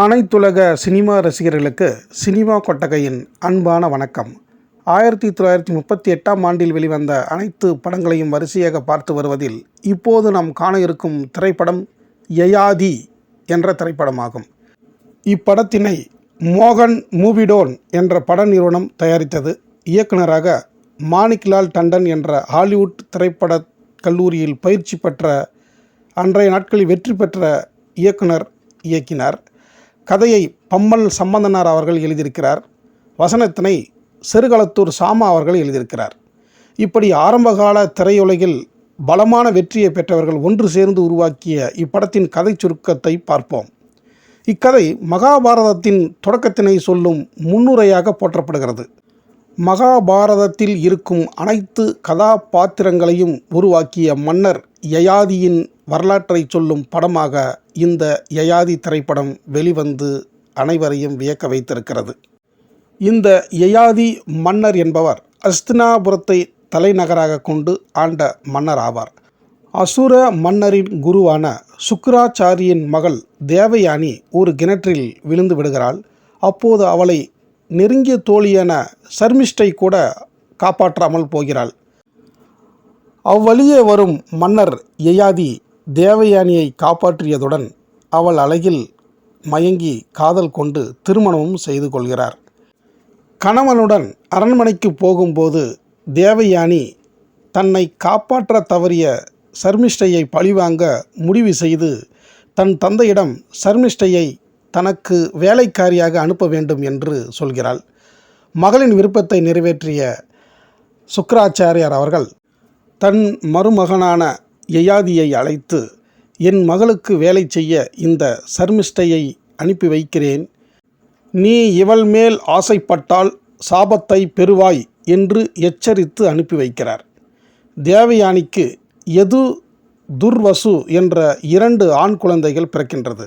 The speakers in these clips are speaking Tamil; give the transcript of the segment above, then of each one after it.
அனைத்துலக சினிமா ரசிகர்களுக்கு சினிமா கொட்டகையின் அன்பான வணக்கம். ஆயிரத்தி தொள்ளாயிரத்தி முப்பத்தி எட்டாம் ஆண்டில் வெளிவந்த அனைத்து படங்களையும் வரிசையாக பார்த்து வருவதில் இப்போது நாம் காண இருக்கும் திரைப்படம் யயாதி என்ற திரைப்படமாகும். இப்படத்தினை மோகன் மூவிடோன் என்ற பட நிறுவனம் தயாரித்தது. இயக்குனராக மாணிக்லால் டண்டன் என்ற ஹாலிவுட் திரைப்பட கல்லூரியில் பயிற்சி பெற்ற அன்றைய நாட்களில் வெற்றி பெற்ற இயக்குனர் இயக்கினார். கதையை பம்மல் சம்பந்தனார் அவர்கள் எழுதியிருக்கிறார். வசனத்தினை செருகளத்தூர் சாமா அவர்கள் எழுதியிருக்கிறார். இப்படி ஆரம்பகால திரையுலகில் பலமான வெற்றியை பெற்றவர்கள் ஒன்று சேர்ந்து உருவாக்கிய இப்படத்தின் கதை சுருக்கத்தை பார்ப்போம். இக்கதை மகாபாரதத்தின் தொடக்கத்தினை சொல்லும் முன்னுரையாக போற்றப்படுகிறது. மகாபாரதத்தில் இருக்கும் அனைத்து கதாபாத்திரங்களையும் உருவாக்கிய மன்னர் யயாதியின் வரலாற்றை சொல்லும் படமாக இந்த யயாதி திரைப்படம் வெளிவந்து அனைவரையும் வியக்க வைத்திருக்கிறது. இந்த யயாதி மன்னர் என்பவர் அஸ்தினாபுரத்தை தலைநகராக கொண்டு ஆண்ட மன்னர் ஆவார். அசுர மன்னரின் குருவான சுக்கராச்சாரியின் மகள் தேவயானி ஒரு கிணற்றில் விழுந்து விடுகிறாள். அப்போது அவளை நெருங்கிய தோழியான சர்மிஷ்டை கூட காப்பாற்றாமல் போகிறாள். அவ்வழியே வரும் மன்னர் யயாதி தேவயானியை காப்பாற்றியதுடன் அவள் அழகில் மயங்கி காதல் கொண்டு திருமணமும் செய்து கொள்கிறார். கணவனுடன் அரண்மனைக்கு போகும்போது தேவயானி தன்னை காப்பாற்ற தவறிய சர்மிஷ்டையை பழிவாங்க முடிவு செய்து தன் தந்தையிடம் சர்மிஷ்டையை தனக்கு வேலைக்காரியாக அனுப்ப வேண்டும் என்று சொல்கிறாள். மகளின் விருப்பத்தை நிறைவேற்றிய சுக்கராச்சாரியார் அவர்கள் தன் மருமகனான யயாதியை அழைத்து என் மகளுக்கு வேலை செய்ய இந்த சர்மிஷ்டையை அனுப்பி வைக்கிறேன். நீ இவள் மேல் ஆசைப்பட்டால் சாபத்தை பெறுவாய் என்று எச்சரித்து அனுப்பி வைக்கிறார். தேவயானிக்கு எது துர்வசு என்ற இரண்டு ஆண் குழந்தைகள் பிறக்கின்றது.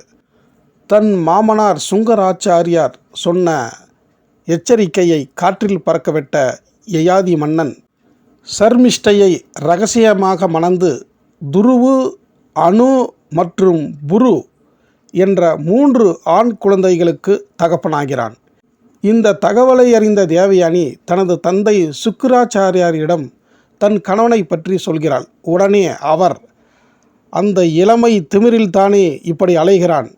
தன் மாமனார் சுங்கராச்சாரியார் சொன்ன எச்சரிக்கையை காற்றில் பறக்கவிட்ட யயாதி மன்னன் சர்மிஷ்டையை ரகசியமாக மணந்து துருவு அணு மற்றும் புரு என்ற மூன்று ஆண் குழந்தைகளுக்கு தகப்பனாகிறான். இந்த தகவலை அறிந்த தேவயானி தனது தந்தை சுக்கராச்சாரியாரிடம் தன் கணவனை பற்றி சொல்கிறாள். உடனே அவர் அந்த இளமை திமிரில்தானே இப்படி அலைகிறான்?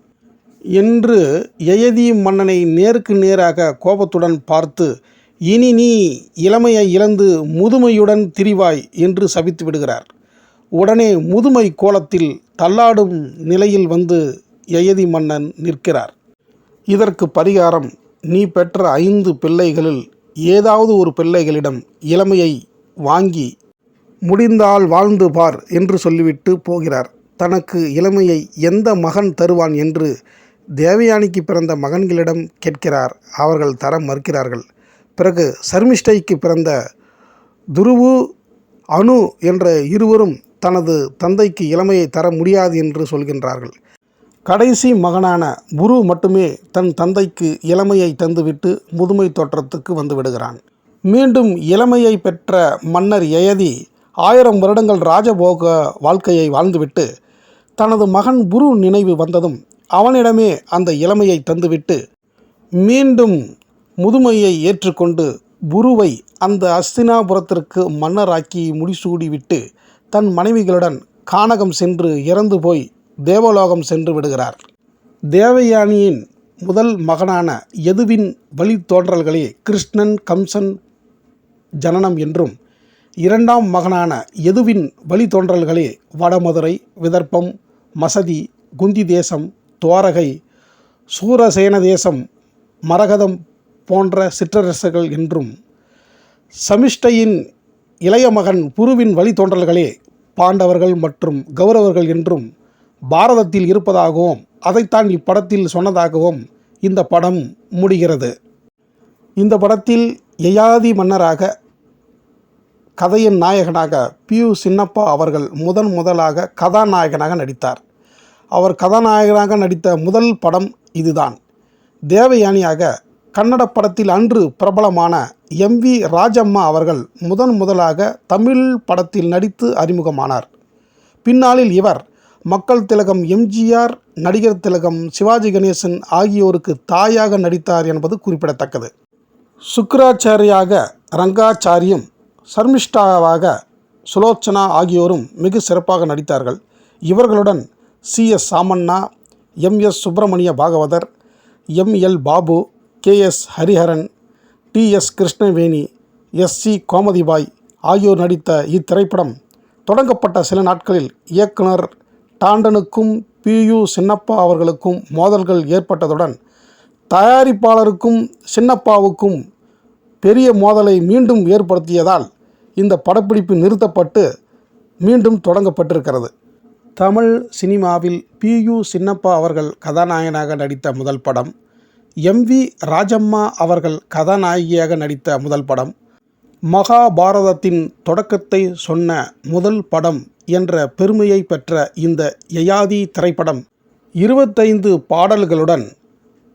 என்று எயதி மன்னனை நேருக்கு நேராக கோபத்துடன் பார்த்து இனி நீ இளமையை இழந்து முதுமையுடன் திரிவாய் என்று சபித்து விடுகிறார். உடனே முதுமை கோலத்தில் தள்ளாடும் நிலையில் வந்து யயதி மன்னன் நிற்கிறார். இதற்கு பரிகாரம் நீ பெற்ற ஐந்து பிள்ளைகளில் ஏதாவது ஒரு பிள்ளைகளிடம் இளமையை வாங்கி முடிந்தால் வாழ்ந்து பார் என்று சொல்லிவிட்டு போகிறார். தனக்கு இளமையை எந்த மகன் தருவான் என்று தேவயானிக்கு பிறந்த மகன்களிடம் கேட்கிறார். அவர்கள் தர மறுக்கிறார்கள். பிறகு சர்மிஷ்டைக்கு பிறந்த துருவு அணு என்ற இருவரும் தனது தந்தைக்கு இளமையை தர முடியாது என்று சொல்கின்றார்கள். கடைசி மகனான குரு மட்டுமே தன் தந்தைக்கு இளமையை தந்துவிட்டு முதுமை தோற்றத்துக்கு வந்து விடுகிறான். மீண்டும் இளமையை பெற்ற மன்னர் யயதி ஆயிரம் வருடங்கள் ராஜபோக வாழ்க்கையை வாழ்ந்துவிட்டு தனது மகன் குரு நினைவு வந்ததும் அவனிடமே அந்த இளமையை தந்துவிட்டு மீண்டும் முதுமையை ஏற்றுக்கொண்டு குருவை அந்த அஸ்தினாபுரத்திற்கு மன்னராக்கி முடிசூடிவிட்டு தன் மனைவிகளுடன் கானகம் சென்று இறந்து போய் தேவலோகம் சென்று விடுகிறார். தேவயானியின் முதல் மகனான எதுவின் வழித்தோன்றல்களே கிருஷ்ணன் கம்சன் ஜனனம் என்றும் இரண்டாம் மகனான எதுவின் வழித்தோன்றல்களே வடமதுரை விதர்ப்பம் மசதி குந்தி தேசம் துவாரகை சூரசேன தேசம் மரகதம் போன்ற சிற்றரசுகள் என்றும் சமிஷ்டையின் இளைய மகன் புருவின் வழித்தோன்றல்களே பாண்டவர்கள் மற்றும் கௌரவர்கள் என்றும் பாரதத்தில் இருப்பதாகவும் அதைத்தான் இப்படத்தில் சொன்னதாகவும் இந்த படம் முடிகிறது. இந்த படத்தில் யயாதி மன்னராக கதையின் நாயகனாக பியு சின்னப்பா அவர்கள் முதன் முதலாக கதாநாயகனாக நடித்தார். அவர் கதாநாயகனாக நடித்த முதல் படம் இதுதான். தேவயானியாக கன்னட படத்தில் அன்று பிரபலமான எம் வி ராஜம்மா அவர்கள் முதன் முதலாக தமிழ் படத்தில் நடித்து அறிமுகமானார். பின்னாளில் இவர் மக்கள் திலகம் எம்ஜிஆர் நடிகர் திலகம் சிவாஜி கணேசன் ஆகியோருக்கு தாயாக நடித்தார் என்பது குறிப்பிடத்தக்கது. சுக்கராச்சாரியாக ரங்காச்சாரியும் சர்மிஷ்டாவாக சுலோச்சனா ஆகியோரும் மிக சிறப்பாக நடித்தார்கள். இவர்களுடன் C S Samanna M S Subramaniya Bhagavathar M L Babu K S Hariharan T S Krishnaveni S C Gomathibai ஆகியோர் நடித்த இத்திரைப்படம் தொடங்கப்பட்ட சில நாட்களில் இயக்குனர் டாண்டனுக்கும் பி யு சின்னப்பா அவர்களுக்கும் மோதல்கள் ஏற்பட்டதுடன் தயாரிப்பாளருக்கும் சின்னப்பாவுக்கும் பெரிய மோதலை மீண்டும் ஏற்படுத்தியதால் இந்த படப்பிடிப்பு நிறுத்தப்பட்டு மீண்டும் தொடங்கப்பட்டிருக்கிறது. தமிழ் சினிமாவில் பி யு சின்னப்பா அவர்கள் கதாநாயகனாக நடித்த முதல் படம் எம் வி ராஜம்மா அவர்கள் கதாநாயகியாக நடித்த முதல் படம். மகாபாரதத்தின் தொடக்கத்தை சொன்ன முதல் படம் என்ற பெருமையை பெற்ற இந்த யயாதி திரைப்படம் இருபத்தைந்து பாடல்களுடன்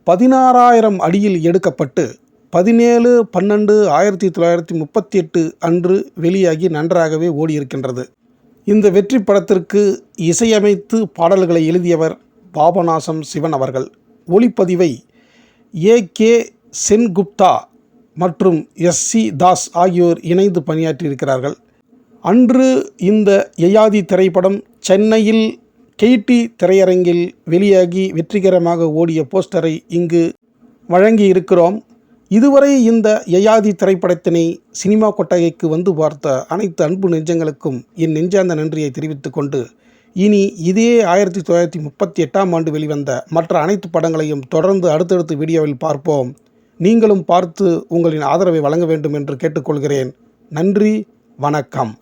பதினாறாயிரம் அடியில் எடுக்கப்பட்டு பதினேழு பன்னெண்டு ஆயிரத்தி தொள்ளாயிரத்தி முப்பத்தி எட்டு அன்று வெளியாகி நன்றாகவே ஓடியிருக்கின்றது. இந்த வெற்றி படத்திற்கு இசையமைத்து பாடல்களை எழுதியவர் பாபநாசம் சிவன் அவர்கள். ஒளிப்பதிவை ஏ கே சென்குப்தா மற்றும் எஸ் சி தாஸ் ஆகியோர் இணைந்து பணியாற்றியிருக்கிறார்கள். அன்று இந்த யயாதி திரைப்படம் சென்னையில் கெய்டி திரையரங்கில் வெளியாகி வெற்றிகரமாக ஓடிய போஸ்டரை இங்கு வழங்கி இருக்கிறோம் இதுவரை இந்த யயாதி திரைப்படத்தினை சினிமா கொட்டகைக்கு வந்து பார்த்த அனைத்து அன்பு நெஞ்சங்களுக்கும் என் நெஞ்சார்ந்த நன்றியை தெரிவித்துக்கொண்டு இனி இதே ஆயிரத்தி தொள்ளாயிரத்தி முப்பத்தி எட்டாம் ஆண்டு வெளிவந்த மற்ற அனைத்து படங்களையும் தொடர்ந்து அடுத்தடுத்து வீடியோவில் பார்ப்போம். நீங்களும் பார்த்து உங்களின் ஆதரவை வழங்க வேண்டும் என்று கேட்டுக்கொள்கிறேன். நன்றி வணக்கம்.